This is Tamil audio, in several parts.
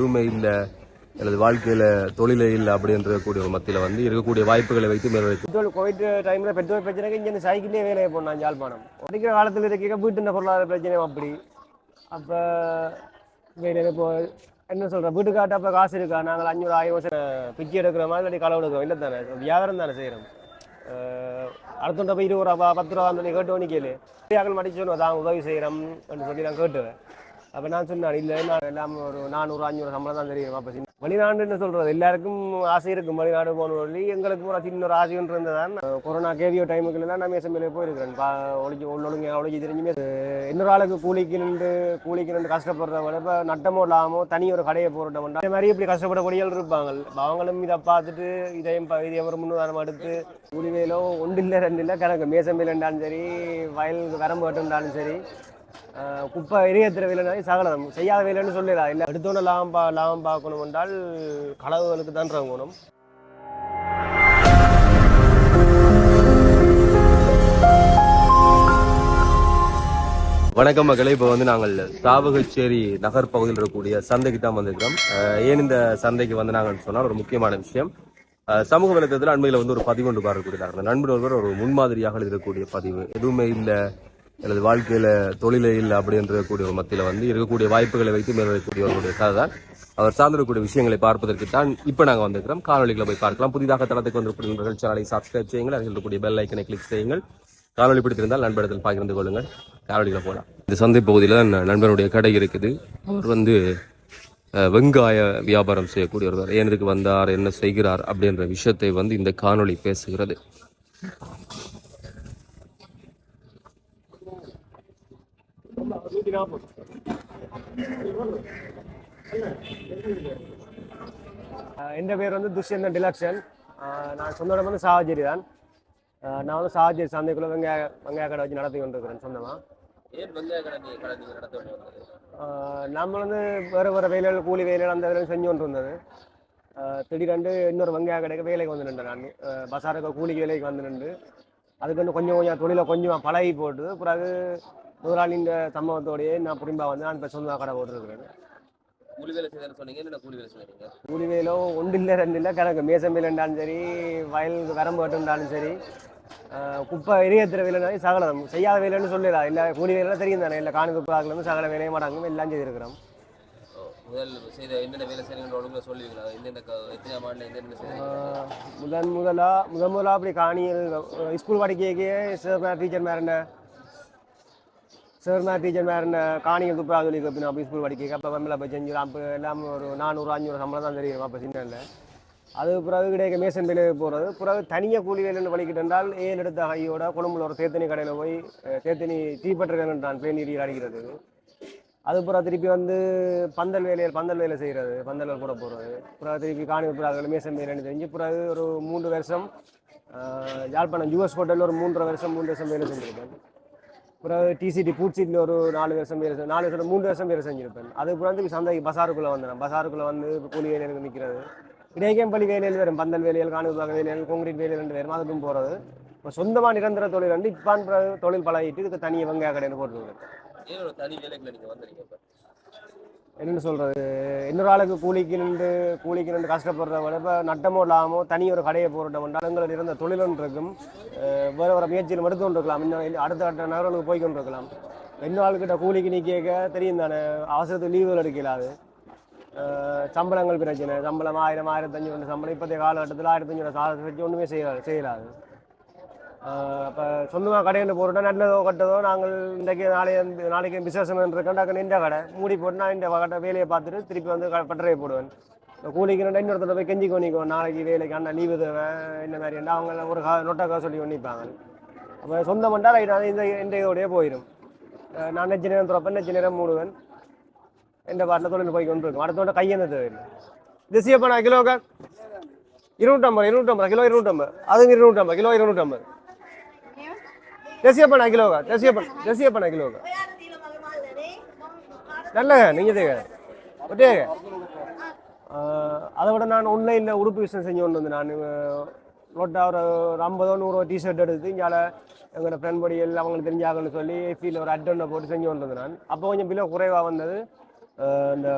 எதுவுமே இல்லை. அல்லது வாழ்க்கையில தொழிலே இல்லை அப்படின்ற கூடிய ஒரு மத்தியில வந்து இருக்கக்கூடிய வாய்ப்புகளை வைத்து மேற்கொள்ள பெட்ரோல் கோவிட் டைமில் பெட்ரோல் பிரச்சனைக்கு இங்கே சைக்கிளே வேலையை போனான் யாழ்ப்பாணம். படிக்கிற காலத்தில் இருக்க வீட்டு பொருளாதார பிரச்சனையும் அப்படி. அப்போ வேலையில் இப்போ என்ன சொல்கிறேன் வீட்டுக்காட்ட அப்போ காசு இருக்கா? நாங்கள் அஞ்சூறு ஆயிரம் வருஷம் பிச்சை எடுக்கிற மாதிரி இல்லாட்டி களை எடுக்கிறோம். இல்லை தானே? வியாபாரம் தானே செய்கிறோம் அடுத்த போய் இருபது ரூபா பத்து ரூபா சொல்லி கேட்டு ஒன்று கேளு. மடிச்சு தான் உதவி செய்கிறோம் சொல்லி நான் கேட்டுவேன். அப்போ நான் சொன்னேன் இல்லை நான் எல்லாம் ஒரு நானூறு அஞ்சூறு சம்பளம் தான் தெரியும். அப்போ சின்ன வெளிநாடுன்னு சொல்கிறது எல்லாருக்கும் ஆசை இருக்கும் வெளிநாடு போகணும் சொல்லி எங்களுக்கு ஒரு சின்ன ஒரு ஆசைன்னு இருந்ததான் கொரோனா கேவியோ டைமுக்குலாம் நான் மேசமேலே போயிருக்கிறேன். பா ஒழிச்சு ஒழுங்கு ஒழிச்சு தெரிஞ்சுமே இன்னொரு ஆளுக்கு கூலிக்கு நின்று கூலிக்கு நின்று கஷ்டப்படுறவங்க இப்போ நட்டமோ இல்லாமோ தனி ஒரு கடையை போராட்டம் அதே மாதிரி இப்படி கஷ்டப்படக்கூடியவர்கள் இருப்பாங்க. அவங்களும் இதை பார்த்துட்டு இதையும் இதையும் ஒரு முன்னுதாரணம் எடுத்து கூலி வேலோ ஒன்று இல்லை ரெண்டு இல்லை கணக்கு மேசமேல் இருந்தாலும் சரி வயல் வரம்பு இருந்தாலும் சரி குப்பை எரியத்துற வேலைனாலும் சகலம் செய்யாத வேலைன்னு சொல்லிடலாம் இல்லை எடுத்தோன்னு லாபம் பா லாபம் பார்க்கணும் என்றால் களவுகளுக்கு தான் இறங்கணும். வணக்கம் மக்களை. இப்போ வந்து நாங்கள் சாவகச்சேரி நகர் பகுதியில் இருக்கக்கூடிய சந்தைக்கு தான் வந்திருக்கிறோம். ஏன் இந்த சந்தைக்கு வந்து நாங்கள் சொன்னால் ஒரு முக்கியமான விஷயம். சமூக வலைத்தளத்தில் அண்மையில் வந்து ஒரு பதிவு ஒன்று பார்க்கக்கூடியதாக இருந்தது. நண்பர் ஒருவர் ஒரு முன்மாதிரியாக இருக்கக்கூடிய பதிவு. எதுவுமே இல்லை. அல்லது வாழ்க்கையில தொழிலே இல்லை அப்படின்ற கூடிய ஒரு மத்தியில வந்து இருக்கக்கூடிய வாய்ப்புகளை வைத்து மேற்கொள்ளக்கூடியவர்களுடைய கதை தான் அவர் சார்ந்திருக்கக்கூடிய விஷயங்களை பார்ப்பதற்கு தான் இப்போ நாங்கள் வந்திருக்கிறோம். காணொலிகளை போய் பார்க்கலாம். புதிதாக தளத்துக்கு வந்திருக்கக்கூடிய சேனலை சப்ஸ்கிரைப் செய்யுங்கள். அதில் இருக்கக்கூடிய பெல் ஐக்கனை கிளிக் செய்யுங்கள். காணொலி பிடித்திருந்தால் நண்பரிடத்தில் பகிர்ந்து கொள்ளுங்கள். காணொலிகளை போகலாம் இந்த சந்தை பகுதியில் தான் நண்பனுடைய கடை இருக்குது. அவர் வந்து அஹ், வெங்காய வியாபாரம் செய்யக்கூடிய ஒருவர் ஏன் இதுக்கு வந்தார்? என்ன செய்கிறார்? அப்படின்ற விஷயத்தை வந்து இந்த காணொளி பேசுகிறது. என் பேர் வந்து துஷ்யந்தன் டிலக்ஷன். நான் சொந்த இடம் வந்து சாவச்சேரி தான். நான் வந்து சாவச்சேரி சந்தைக்குள்ள வெங்காய வெங்காய கடை வச்சு நடத்தி கொண்டிருக்கிறேன் சொந்தமாக நம்ம வந்து வேறு வேறு வேலைகள் கூலி வேலைகள் அந்த வேலைகள் செஞ்சு கொண்டு இருந்தது திடீரென்று இன்னொரு வெங்காய கடைக்கு வேலைக்கு வந்து நின்றேன் நான். பசாருக்கு கூலிக்கு வேலைக்கு வந்து நின்று அதுக்கு வந்து கொஞ்சம் கொஞ்சம் தொழிலை கொஞ்சம் பழகி போட்டு பிறகு முதலாளியின் சம்பவத்தோடயே நான் புரிம்பா வந்து நான் இப்போ சொந்த கடை போட்டுருக்கிறேன். கூலி வேலை செய்யறேன்னு சொன்னீங்க என்ன கூலி வேலை செய்யறீங்க கூலி வேலோ ஒன்று இல்லை ரெண்டு இல்லை கணக்கு மேசம்பேல் இருந்தாலும் சரி வயல் வரம்பு இருந்தாலும் சரி குப்பை எரியத்துற வேலைனாலும் சகலம் செய்யாத வேலைன்னு சொல்லிடலாம். இல்லை கூலி வேலை தெரியும் தானே இல்லை காணி குப்பாக்கலன்னு சகல வேலையும் மாட்டாங்க எல்லாம் செய்திருக்கிறோம். முதல் செய்த என்னென்ன வேலை ஒழுங்காக சொல்லுவீங்களா? எத்தனை முதன் முதலா முதன் முதலா அப்படி காணியில் ஸ்கூல் படிக்கையே டீச்சர் மேரண்ட சார் டீச்சர் மேரண்ட காணிகள் துப்புரா சொல்லி அப்படி அப்படி ஸ்கூல் படிக்க அப்போ வெம்பில் போய் செஞ்சு அப்போ எல்லாம் ஒரு நானூறு அஞ்சூறு சம்பளம் தான் தெரியும் அப்போ சின்ன அது பிறகு கிடைக்க மேசன் வேலைக்கு போகிறது பிறகு தனியாக கூலி வேலைன்னு வலிக்கிட்டு இருந்தால் ஏழு எடுத்த ஹையோட குடும்பத்தில் ஒரு தேத்தனி கடையில் போய் தேத்தனி தீப்பற்றுகிறேன் பிளேன் நீர் அடிக்கிறது அது பிறகு திருப்பி வந்து பந்தல் வேலையில் பந்தல் வேலை செய்கிறது பந்தல் கூட போகிறது பிறகு திருப்பி காணி பிறகு மேசன் வேலைன்னு தெரிஞ்சு பிறகு ஒரு மூன்று வருஷம் யாழ்ப்பாணம் யூஎஸ் ஹோட்டலில் ஒரு மூன்றரை வருஷம் மூன்று வருஷம் வேலை செஞ்சுருக்கேன். பிறகு டிசிடி பூட் ஒரு நாலு வருஷம் பேர் நாலு வருஷம் மூன்று வருஷம் பேர் செஞ்சிருப்பேன். அதுக்கு பிறகு வந்து சந்தைக்கு பசாருக்குள்ளே வந்தேன். பசாருக்குள்ளே வந்து கூலி வேலைகளுக்கு நிற்கிறது இடையேம்பள்ளி வேலையில் வரும் பந்தல் வேலையில் காணுபாக வேலையில் கான்கிரீட் வேலையில் ரெண்டு வேறும் அதுக்கும் போகிறது இப்போ சொந்தமாக நிரந்தர தொழில் வந்து இப்பான் தொழில் பழகிட்டு இதுக்கு தனியாக வெங்காய கடைன்னு போட்டுருக்கேன் ஏன் ஒரு தனி வேலைக்குள்ள நீங்கள் வந்தீங்க இப்போ என்னென்னு சொல்கிறது இன்னொரு ஆளுக்கு கூலிக்கு நின்று கூலிக்கு நின்று கஷ்டப்படுறவங்க இப்போ நட்டமோ இல்லாமோ தனி ஒரு கடையை போராட்டம் பண்ணால் எங்களுக்கு இருந்த தொழிலுன்றிருக்கும் வேறு இருக்கும் அஹ் வேற முயற்சியில் எடுத்து கொண்டு இருக்கலாம் இன்னும் அடுத்த அடுத்த நகரங்களுக்கு போய் கொண்டு இருக்கலாம் இன்னொரு ஆளுக்கிட்ட கூலிக்கு நீ கேட்க தெரியும் தானே? அவசரத்துக்கு லீவுகள் எடுக்கலாது சம்பளங்கள் பிரச்சனை. சம்பளம் ஆயிரம் ஆயிரத்தஞ்சு ஒன்று சம்பளம் இப்போதைய காலகட்டத்தில் ஆயிரத்தஞ்சு சாதத்தை வச்சு ஒன்றுமே செய்ய செய்யலாது அப்போ சொந்தமாக கடையில் போட்டுட்டா நல்லதோ கட்டதோ நாங்கள் இன்றைக்கு நாளைய நாளைக்கு விசேஷம் இருக்கேன் இந்த கடை. மூடி போட்டு நான் இந்த கடை வேலையை பார்த்துட்டு திருப்பி வந்து பட்டறையை போடுவேன். இப்போ கூலிக்கு ரெண்டு இன்னொருத்தர் போய் கெஞ்சி கொண்டிக்கோ நாளைக்கு வேலைக்கு அண்ணா லீவு தேவை இந்த மாதிரி இருந்தால் அவங்க ஒரு கா நொட்டக்கா சொல்லி கொண்டிப்பாங்க அப்போ சொந்தம் பண்ணால் ரைட் அது இந்த இந்த இதோடய போயிடும் நான் நெஞ்சு நேரம் துறப்பேன் நெஞ்சு நேரம் மூடுவேன். எந்த பாட்டில் தொழில் போய் கொண்டு இருக்கும் அடுத்தோட கையெந்த தேவையில்லை. திசையப்பா நான் கிலோக்கா இருநூற்றம்பது இருநூற்றம்பது கிலோ இருநூற்றம்பது. அதுவும் இருநூற்றம்பது கிலோ இருநூற்றம்பது. தேசியப்பண்ணா கிலோக்கா தேசியப்பண்ண தேசியப்பண்ணா கிலோக்கா நல்லங்க நீங்கள் தேங்க ஒட்டே அதை விட நான் ஆன்லைனில் உடுப்பு பிஸ்னஸ் செஞ்சு கொண்டு வந்து நான் நோட்டா ஒரு ஒரு ஐம்பதோ நூறுவா டிஷர்ட் எடுத்து இங்கே எங்களோட ஃப்ரெண்ட் படிகள் அவங்களுக்கு தெரிஞ்சாங்கன்னு சொல்லி ஃபீல் ஒரு அட்டனை போட்டு செஞ்சு கொண்டு வந்து நான். அப்போ கொஞ்சம் பிலோ குறைவாக வந்தது. இந்த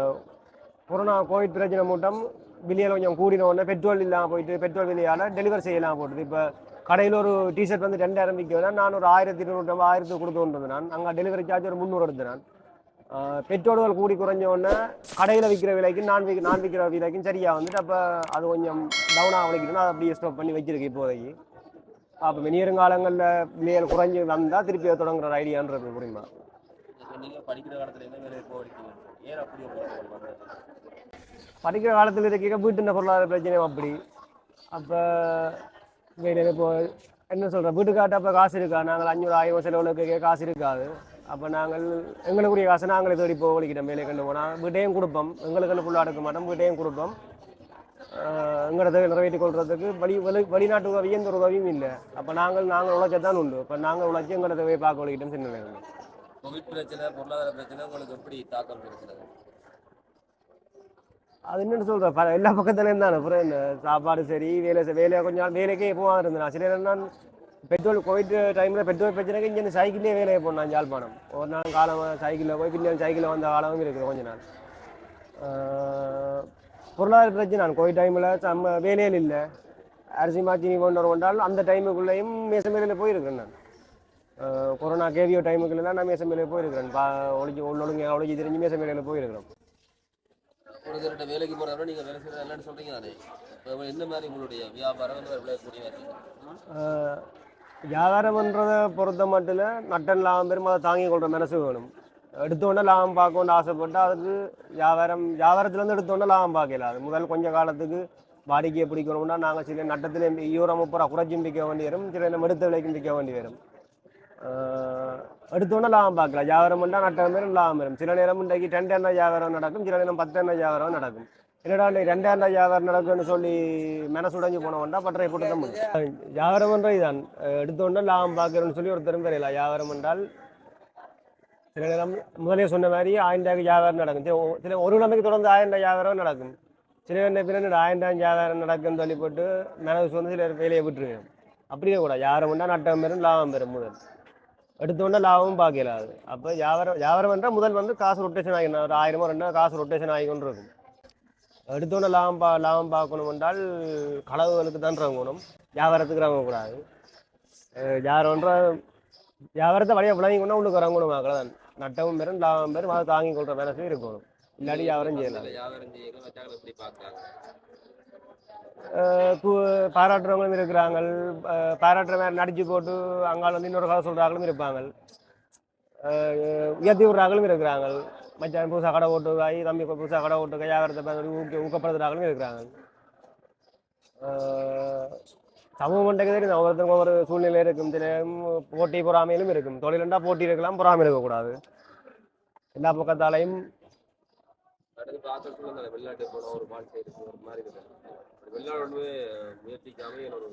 கொரோனா கோவிட் பிரச்சனை மூட்டம் விலையில் கொஞ்சம் கூடின உடனே பெட்ரோல் இல்லாமல் போயிட்டு பெட்ரோல் விலையால் டெலிவரி செய்யலாம் போட்டுது. இப்போ கடையில் ஒரு டிஷர்ட் வந்து ரெண்டாயிரம் விற்க நான் ஒரு ஆயிரத்தி இருநூற்றம்பது ஆயிரத்து கொடுத்து கொண்டு நான் அங்கே டெலிவரி சார்ஜ் ஒரு முந்நூறு எடுத்தேன் பெட்ரோல்கள் கூடி குறைஞ்ச உடனே கடையில் விற்கிற விலைக்கு நான் விற்க நான் விற்கிற விலைக்கும் சரியாக வந்துட்டு அப்போ அது கொஞ்சம் டவுனாக வலிக்கணும் அதை அப்படியே ஸ்டாப் பண்ணி வச்சிருக்கு இப்போதைக்கு. அப்போ வெளியேறுங்காலங்களில் விலைகள் குறைஞ்சி வந்தால் திருப்பி தொடங்குற ஐடியான்றது புரியுமா? படிக்கிற காலத்துல இருக்க? வீட்டு பொருளாதார பிரச்சனையும் அப்படி. அப்போ வேலையில் இப்போ என்ன சொல்கிறோம் வீட்டுக்காட்ட அப்போ காசு இருக்கா? நாங்கள் அஞ்சூறு ஆயிரம் செலவுகளுக்கு காசு இருக்காது. அப்போ நாங்கள் எங்களுக்குரிய காசை நாங்களே தேடி போக வலிக்கிட்டோம் வேலையை கண்டு போனால் வீட்டையும் கொடுப்போம். எங்களுக்கு ஃபுல்லாக எடுக்க மாட்டோம். வீட்டையும் கொடுப்போம். ஆஹ் தேவை நிறைவேற்றி கொள்றதுக்கு வெளி வெளி வெளிநாட்டு உதவியும் எந்த உதவியும் இல்லை. அப்போ நாங்கள் நாங்கள் உழைச்சதான் உண்டு. இப்போ நாங்கள் உழைச்சி எங்களை தேவையை பார்க்க வலிக்கிட்டோம் சின்ன வேலை. கோவிட் பிரச்சனை பொருளாதார பிரச்சனை உங்களுக்கு எப்படி தாக்கம் இருக்கிறது அது என்னென்னு சொல்கிறேன் எல்லா பக்கத்துலேயும் தானே. அப்புறம் இந்த சாப்பாடு சரி வேலை செ- கொஞ்சம் நாள் வேலைக்கே போகாம இருந்தேன். சில நேரம் நான் பெட்ரோல் கோவிட் டைமில் பெட்ரோல் பிரச்சனைக்கு இங்கே சைக்கிளே வேலையை போனேன் ஜாழ்ப்பாணம். ஒரு நாள் காலம் சைக்கிளில் போய் பின்னாடி சைக்கிளில் வந்த காலமும் இருக்குது கொஞ்ச நாள். பொருளாதார பிரச்சனை நான் கோவிட் டைமில் நம்ம வேலையில் இல்லை. அரிசி மாச்சினி கொண்டு வர கொண்டால் அந்த டைமுக்குள்ளேயும் மேசமேலையில் போயிருக்கிறேன் நான். கொரோனா கேவியோ டைமுக்குள்ளெல்லாம் நான் மேசமேலையில் போயிருக்கிறேன். பா ஒளிஞ்சு ஒழுங்கு ஒழிஞ்சு தெரிஞ்சு மேசமேலையில் போயிருக்கிறோம். ஒரு வேலைக்கு போகிறவரை நீங்கள் வேலை செய்கிறது இல்லைன்னு சொல்கிறீங்க தானே இப்போ எந்த மாதிரி உங்களுடைய வியாபாரம் வந்து விளையக்கூடிய பொறுத்த மட்டும் நட்டன் லாபம் பெரும் அதை தாங்கி கொள்கிற மனசு வேணும். எடுத்தோன்னே லாபம் பார்க்கணும்னு ஆசைப்பட்டு அதுக்கு வியாபாரம் வியாபாரத்துலேருந்து எடுத்தோடனே லாபம் பார்க்கல. அது முதல் கொஞ்சம் காலத்துக்கு வாடிக்கையை பிடிக்கணும்னா நாங்கள் சில நட்டத்தில் ஈரம் முப்பது ரூபா குறைச்சும் பிக்க வேண்டி வரும் சில நம்ம எடுத்த விலைக்கும் பிக்க வேண்டி வரும் எடுத்தோன்னே லாபம் பார்க்கலாம் வியாபாரம் பண்ணால் நட்ட பேரும் லாபம் வரும் சில நேரம் இன்றைக்கு ரெண்டு எண்ணெய் வியாபாரம் நடக்கும் சில நேரம் பத்து எண்ணெய் வியாபாரம் நடக்கும் என்னடா இன்னைக்கு ரெண்டாயிரம் ரூபாய் வியாபாரம் நடக்கும்னு சொல்லி மனசு உடஞ்சி போனவன்டா பட்டறை போட்டு தான் முடியும் வியாபாரம் பண்ணுறது தான் எடுத்தோன்னே லாபம் பார்க்குறோன்னு சொல்லி ஒருத்தரும் தெரியல வியாபாரம் என்றால் சில நேரம் முதலே சொன்ன மாதிரி ஆயிரம் ரூபாய்க்கு வியாபாரம் நடக்கும் சில ஒரு நிலைமைக்கு தொடர்ந்து ஆயிரம் ரூபாய் வியாபாரம் நடக்கும் சில நேரம் பிறகு ஆயிரம் ரூபாய் வியாபாரம் நடக்கும்னு சொல்லி போட்டு மனசு வந்து சில வேலையை விட்டுருவேன் அப்படியே கூட யாரும் பண்ணால் நட்டம் பெறும் லாபம் பெறும் முதல் எடுத்தோன்னே லாபமும் பார்க்கல அது. அப்போ வியாபாரம் வியாபாரம் என்றால் முதல் வந்து காசு ரொட்டேஷன் ஆகிக்கணும். ஒரு ஆயிரமோ ரெண்டாயிரம் காசு ரொட்டேஷன் ஆகிக்கொண்டு இருக்கும். எடுத்தோன்னே லாபம் பா லாபம் பார்க்கணும் என்றால் களவுகளுக்கு தான் இறங்கணும். வியாபாரத்துக்கு இறங்கக்கூடாது. அஹ் வியாபாரம்ன்ற வியாபாரத்தை வழியாக விளங்கிக்கணும் உங்களுக்கு இறங்கணும் தான். நட்டமும் பெறும் லாபம் பெறும் அதை தாங்கி கொள்கிற மனசு இருக்கணும். இல்லாட்டி வியாபாரம் செய்யலாம். வியாபாரம் செய்யணும் எப்படி பாக்குறாங்க பாராட்டுறவங்களும் இருக்கிறாங்க பாராட்டுற மாதிரி நடிச்சு போட்டு அங்கால வந்து இன்னொரு கதை சொல்கிறாங்களும் இருப்பாங்க உயர்த்தி விடுறாங்களும் இருக்கிறாங்க மச்சான் புதுசாக கடை ஓட்டு காய் தம்பி புதுசாக கடை ஓட்டு கையாகிறத பார்த்து ஊக்க ஊக்கப்படுத்துகிறாங்களும் இருக்கிறாங்க சமூகம் மண்டக்கு தெரியும். ஒவ்வொருத்தருக்கும் ஒவ்வொரு சூழ்நிலை இருக்கும். சில போட்டி பொறாமையிலும் இருக்கும். தொழிலண்டா போட்டி இருக்கலாம் பொறாமை இருக்கக்கூடாது. எல்லா பக்கத்தாலையும் வெளிநாட்டு போன ஒரு மாதிரி வெளிநாடு ஒன்று முயற்சிக்காம ஒரு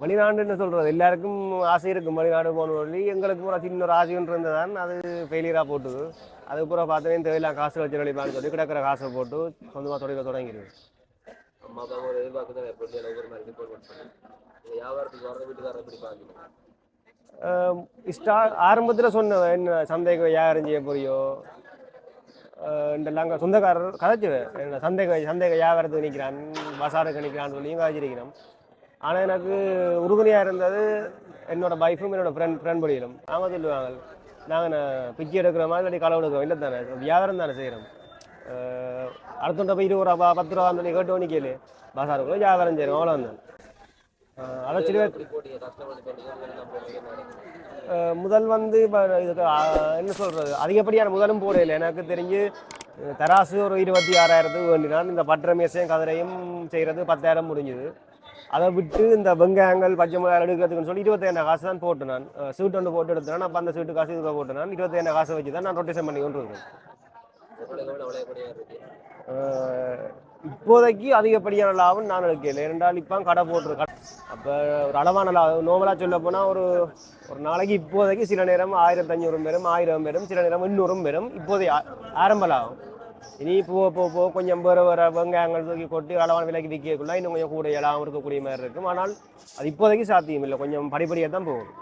வெளிநாடுன்னு சொல்றது. எல்லாருக்கும் ஆசை இருக்கும் வெளிநாடு போகணும் சொல்லி எங்களுக்கு ஒரு சின்ன ஒரு ஆசைன்னு இருந்ததான் அது ஃபெயிலியராக போட்டுது. அது பூரா பார்த்தோன்னே தேவையில்லாம் காசு வச்சு நடிப்பான்னு சொல்லி கிடக்கிற காசை போட்டு சொந்தமாக தொழில தொடங்கிடுது. அம்மா அப்பா ஒரு எதிர்பார்க்கு தான் எப்படி ஒரு மாதிரி ரிப்போர்ட் பண்ணி இந்த வியாபாரத்துக்கு வர வீட்டுக்காரர் எப்படி பார்க்கணும்? ஸ்டா ஆரம்பத்தில் சொன்ன என்ன சந்தைக்கு வியாபாரம் செய்ய போறியோ இந்த நாங்கள் சொந்தக்காரர் கதைச்சு என்ன சந்தைக்கு சந்தைக்கு வியாபாரத்துக்கு நிற்கிறான் பசாருக்கு நிற்கிறான்னு சொல்லியும் கதைச்சிருக்கிறோம் ஆனால் எனக்கு உறுதுணையாக இருந்தது என்னோட வைஃபும் என்னோட ஃப்ரெண்ட் ஃப்ரெண்ட் படிகளும் அவங்க சொல்லுவாங்க நாங்கள் பிச்சை எடுக்கிற மாதிரி இல்லாட்டி களை எடுக்கிறோம். இல்லை தானே வியாபாரம் தானே செய்கிறோம் அடுத்த போய் இருபது ரூபா பத்து ரூபா சொல்லி கேட்டு கேளு. பசாருக்குள்ளே வியாபாரம் செய்கிறோம் அவ்வளோ தான் அதை சில முதல் வந்து இப்போ இதுக்கு என்ன சொல்கிறது அதிகப்படியான முதலும் போடையில் எனக்கு தெரிஞ்சு தராசு ஒரு இருபத்தி ஆறாயிரத்துக்கு வேண்டினான். இந்த பட்டரை மேசையும் கதிரையும் செய்கிறது பத்தாயிரம் முடிஞ்சுது. அதை விட்டு இந்த வெங்காயங்கள் பச்சை மிளகாய் எடுக்கிறதுக்குன்னு சொல்லி இருபத்தாயிரம் காசு தான் போட்டு நான் சீட்டு ஒன்று போட்டு எடுத்தேன். அப்போ அந்த சீட்டு காசு இதுக்கு போட்டு நான் இருபத்தாயிரம் காசை வச்சு தான் நான் ரொட்டேஷன் பண்ணி கொண்டு இருக்கேன் இப்போதைக்கு அதிகப்படியான லாபம் நான் நினைக்கல ஏனென்றால் இப்போ கடை போட்டிருக்கேன் அப்போ ஒரு அளவான லாபம். நோமலாக சொல்ல போனால் ஒரு ஒரு நாளைக்கு இப்போதைக்கு சில நேரம் ஆயிரத்தி ஐநூறு பேரும் ஆயிரம் பேரும் சில நேரம் இன்னூறும் பேரும் இப்போதைய ஆரம்ப லாபம். இனி போக போக போக கொஞ்சம் வேறு வேறு வெங்காயங்கள் தூக்கி கொட்டி அளவான விலைக்கு விற்கக்குள்ள இன்னும் கொஞ்சம் கூட எல்லாம் இருக்கக்கூடிய மாதிரி இருக்கும். ஆனால் அது இப்போதைக்கு சாத்தியம் இல்லை கொஞ்சம் படிப்படியாக தான் போகும்.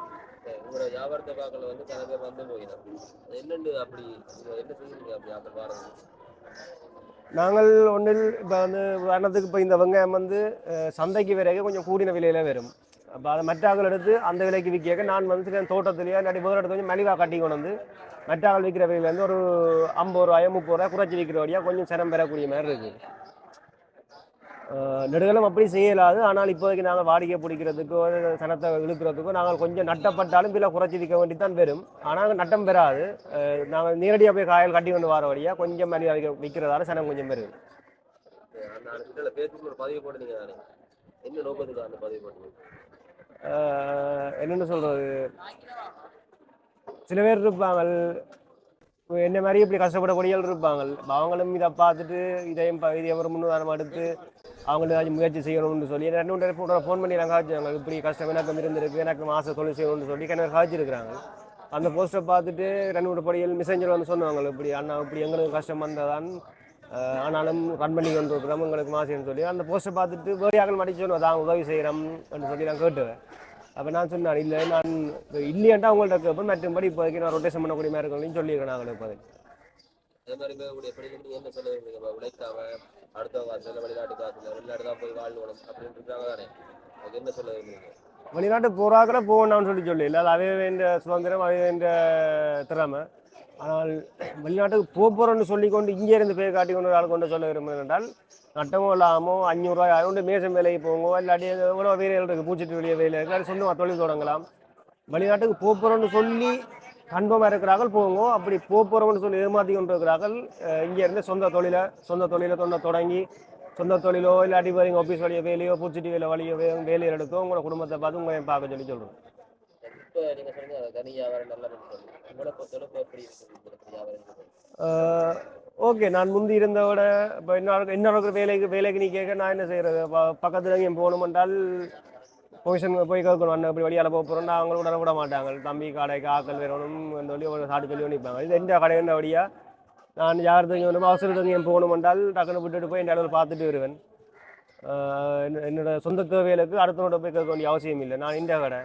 உங்களோட வியாபாரத்தை பார்க்கல வந்து கணக்கு வந்து போயிடும். என்னண்டு அப்படி என்ன செய்யுங்க அப்படி அந்த வாரம் நாங்கள் ஒன்றில் இப்போ வந்து உதாரணத்துக்கு இப்போ இந்த வெங்காயம் வந்து சந்தைக்கு விலைக்கு கொஞ்சம் கூடின விலையில வரும். அப்போ அதை மற்றாக்கள் எடுத்து அந்த விலைக்கு விற்க நான் வந்து என் தோட்டத்துலேயோ இல்லாட்டி வேறு இடத்துல கொஞ்சம் மலிவாக கட்டி கொண்டு வந்து மற்றாக்கள் விற்கிற விலையிலேருந்து ஒரு ஐம்பது ரூபாயோ முப்பது ரூபாய் குறைச்சி விற்கிற வழியாக கொஞ்சம் சிரம் பெறக்கூடிய மாதிரி இருக்குது நெடுகளும் அப்படி செய்யலாது. ஆனால் இப்போதைக்கு நாங்கள் வாடிக்கை பிடிக்கிறதுக்கோ சனத்தை இழுக்கிறதுக்கோ நாங்கள் கொஞ்சம் நட்டப்பட்டாலும் பிள்ளை குறைச்சி விற்க வேண்டி தான் வரும் ஆனால் நட்டம் பெறாது நாங்கள் நேரடியாக போய் காயல் கட்டி கொண்டு வர வழியாக கொஞ்சம் மலிவாக விற்கிறதால சனம் கொஞ்சம் பெறும் என்னென்னு சொல்கிறது பதிவு சில பேர் இருப்பாங்க என்ன மாதிரி இப்படி கஷ்டப்படக்கூடியவர்கள் இருப்பாங்க அவங்களும் இதை பார்த்துட்டு இதையும் ப- இதையும் ஒரு முன்னுதாரணம் எடுத்து அவங்களும் ஏதாச்சும் முயற்சி செய்யணும்னு சொல்லி ரெண்டு ஃபோன் பண்ணி நாங்கள் காய்ச்சாங்க இப்படி கஷ்டம் எனக்கு இருந்திருக்கு எனக்கு மாச தொழில் செய்யணும்னு சொல்லி கிணறு காய்ச்சிருக்கிறாங்க அந்த போஸ்டரை பார்த்துட்டு ரெண்டு மூணு படிகள் மிசஞ்சல் வந்து சொன்னாங்க இப்படி அண்ணா இப்படி எங்களுக்கு கஷ்டம் வந்ததான் ஆனாலும் ரன் பண்ணி கொண்டு இருக்கிறோம் எங்களுக்கு மாசின்னு சொல்லி. அந்த போஸ்டரை பார்த்துட்டு வேறு யாரும் மடிச்சு சொன்னோம் தான் உதவி செய்கிறோம் சொல்லி நான் கேட்டுவேன் அப்போ நான் சொன்னேன் இல்லை நான் இல்லையாண்டா உங்கள்ட்ட கேட்பேன் மற்றபடி இப்போதைக்கு நான் ரொட்டேஷன் பண்ணக்கூடிய மாதிரி இருக்கணும்னு சொல்லியிருக்கேன் நாங்கள் இப்போதைக்கு. அதே மாதிரி உங்களுடைய பிள்ளைகளுக்கு என்ன சொல்ல வேண்டியது உழைக்காம அடுத்தவங்க காசு வெளிநாட்டு காசு வெளிநாடு தான் போய் வாழணும் அப்படின்னு இருக்காங்க தானே? அதுக்கு என்ன சொல்ல வேண்டியது வெளிநாட்டு போறாக்கிற போகணும்னு சொல்லி சொல்லி. இல்லை அது அவைய இந்த சுதந்திரம் அவைய இந்த திறமை. ஆனால் வெளிநாட்டுக்கு போக போகிறோன்னு சொல்லிக்கொண்டு இங்கே இருந்து பேர் காட்டி கொண்டு ஆள் கொண்டு சொல்ல விரும்புகிறேன் என்றால் நட்டமோ இல்லாமோ அஞ்சூறுரூவா ஆகும் மேசம் வேலைக்கு போங்க இல்லாட்டி எவ்வளோ வீரர்கள் இருக்குது பூச்சிட்டு வெளியே வேலை இருக்குது அது சொந்தமாக தொழில் தொடங்கலாம். வெளிநாட்டுக்கு போக போகிறோன்னு சொல்லி கன்ஃபார்மாக இருக்கிறார்கள் போங்க அப்படி போக போகிறோம்னு சொல்லி ஏமாற்றி கொண்டு இருக்கிறார்கள் இங்கே இருந்து சொந்த தொழிலை சொந்த தொழிலை தொண்ட தொடங்கி சொந்த தொழிலோ இல்லாட்டி போய் ஆஃபீஸ் வழியோ வேலையோ பூச்சிட்டு வேலை வழியோ வே- வேலையை எடுத்தோ உங்களோட குடும்பத்தை பார்த்து உங்களை பார்க்க சொல்லி சொல்கிறோம் ஓகே நான் முந்தி இருந்தவிட இப்போ இன்னொரு இன்னொரு வேலைக்கு வேலைக்கு நீ கேட்க நான் என்ன செய்கிறது பக்கத்தில் எங்கேயும் போகணுமென்றால் பொசிஷன் போய் கேட்கணும். அண்ணன் இப்படி வழியால் போக போகிறோம்னா அவங்க உடனே விட மாட்டாங்க. தம்பி கடைக்கு ஆக்கள் வேணும் சொல்லி ஒரு சாட்டு சொல்லி நிற்பாங்க இது எந்த கடை என்ன வழியாக நான் யாருக்கு வேணும் அவசரத்துக்கு போகணும் போகணுமென்றால் டக்குன்னு விட்டுட்டு போய் இந்த அளவில் பார்த்துட்டு வருவேன். என்னோட சொந்த தேவைகளுக்கு அடுத்தவனோட போய் கேட்க வேண்டிய அவசியம் இல்லை. நான் இந்த கடை.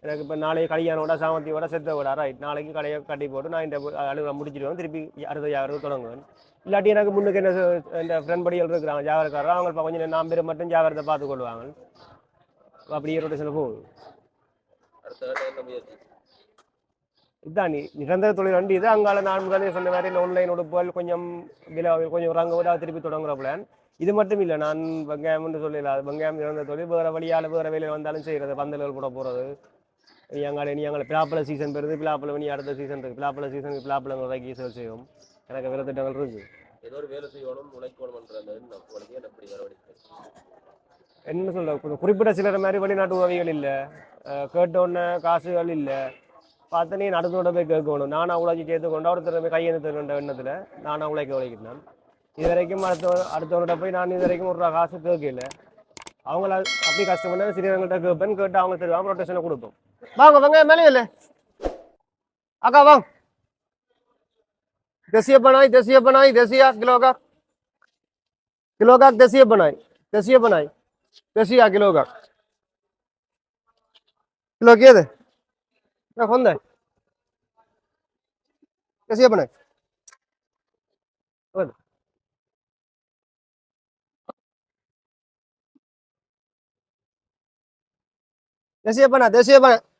எனக்கு இப்போ நாளைக்கு கல்யாணோட சாமந்தியோட செத்த விட ரைட் நாளைக்கு கடையை கட்டி போட்டு நான் இந்த அழுக முடிச்சிடுவேன் திருப்பி அடுத்த வியாபாரம் தொடங்குவேன். இல்லாட்டி எனக்கு முன்னுக்கு என்ன சொ- இந்த ஃப்ரெண்ட் படிகள் இருக்கிறாங்க ஜாகரக்காரர் அவங்க கொஞ்சம் நான் பேர் மட்டும் ஜாகிரதை பார்த்து கொள்வாங்க அப்படியே ரொட்டேஷனில் முயற்சி இதுதான் நீ நிரந்தர தொழில் வண்டி இது அங்கால நான் முதலே சொன்ன மாதிரி இந்த ஆன்லைன் உடுப்புகள் கொஞ்சம் விலை கொஞ்சம் ரங்க விட திருப்பி தொடங்குற பிளான் இது மட்டும் இல்லை நான் வெங்காயம்னு சொல்லல அது வெங்காயம் நிரந்தர தொழில் வேறு வழியால் வேறு வேலையில் வந்தாலும் செய்கிறது பந்தல்கள் கூட போகிறது எங்களை நீ எங்களை பிளாப்பழ சீசன் பெறுது பிளாப்பழ நீ அடுத்த சீசன் இருக்குது பிளாப்பழ சீசனுக்கு பிளாப்பழம் வரைக்கும் சேல் செய்வோம். எனக்கு வேறு திட்டங்கள் இருக்குது ஏதோ ஒரு வேலை செய்யணும் உழைக்கணும்ன்ற அந்த எண்ணம் உங்களுக்கு ஏன் அப்படி வரவழைக்கு என்ன சொல்ல கொஞ்சம் குறிப்பிட்ட சிலர் மாதிரி வெளிநாட்டு உதவிகள் இல்லை. கேட்ட உடனே காசுகள் இல்லை. பார்த்து நீ நடந்தோட போய் கேட்கணும். நானாக உழைச்சி சேர்த்து கொண்டு ஒருத்தர் போய் கையெழுத்துன்ற எண்ணத்தில் நானாக உழைக்க உழைக்கிறேன் இது வரைக்கும் அடுத்த அடுத்தவர்கிட்ட போய் நான் இது வரைக்கும் ஒரு ரூபா காசு கேட்கல. அவங்கள அப்படி கஷ்டப்பட்டு சிறியவங்கள்ட்ட கேட்பேன் கேட்டு அவங்க தருவாங்க ரொட்டேஷனை கொடுப்போம். வாங்க வாங்க மேலே இல்லை. அக்கா வாங்க. देसी बनाई देसी बनाई, देसी किलो का। किलो का देसी बनाई देसी बनाई, देसी किलो का। किलो किए दे? फ़ोन दे? कैसी बनाई। देसी बना देसी बना।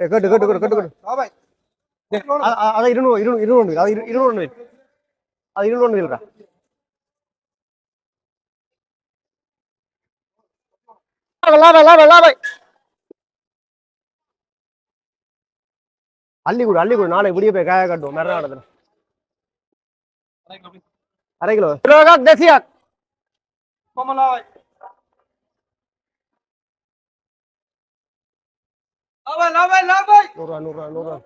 கட்டு கட்டு கட்டு கட்டு அது இருநூறு இருநூறு இருநூறு அது இரு- இருநூறு வில். அது இருநூறு வில்றா லாபம் லாபம் லாபம் அள்ளி கொடு அள்ளி கொடு. நாளை விடிய போய் காய கட்டுவோம். மறுநாள் அரை கிலோ கிலோ தேசியா நூறுரூவா நூறுரூவா நூறுரூவா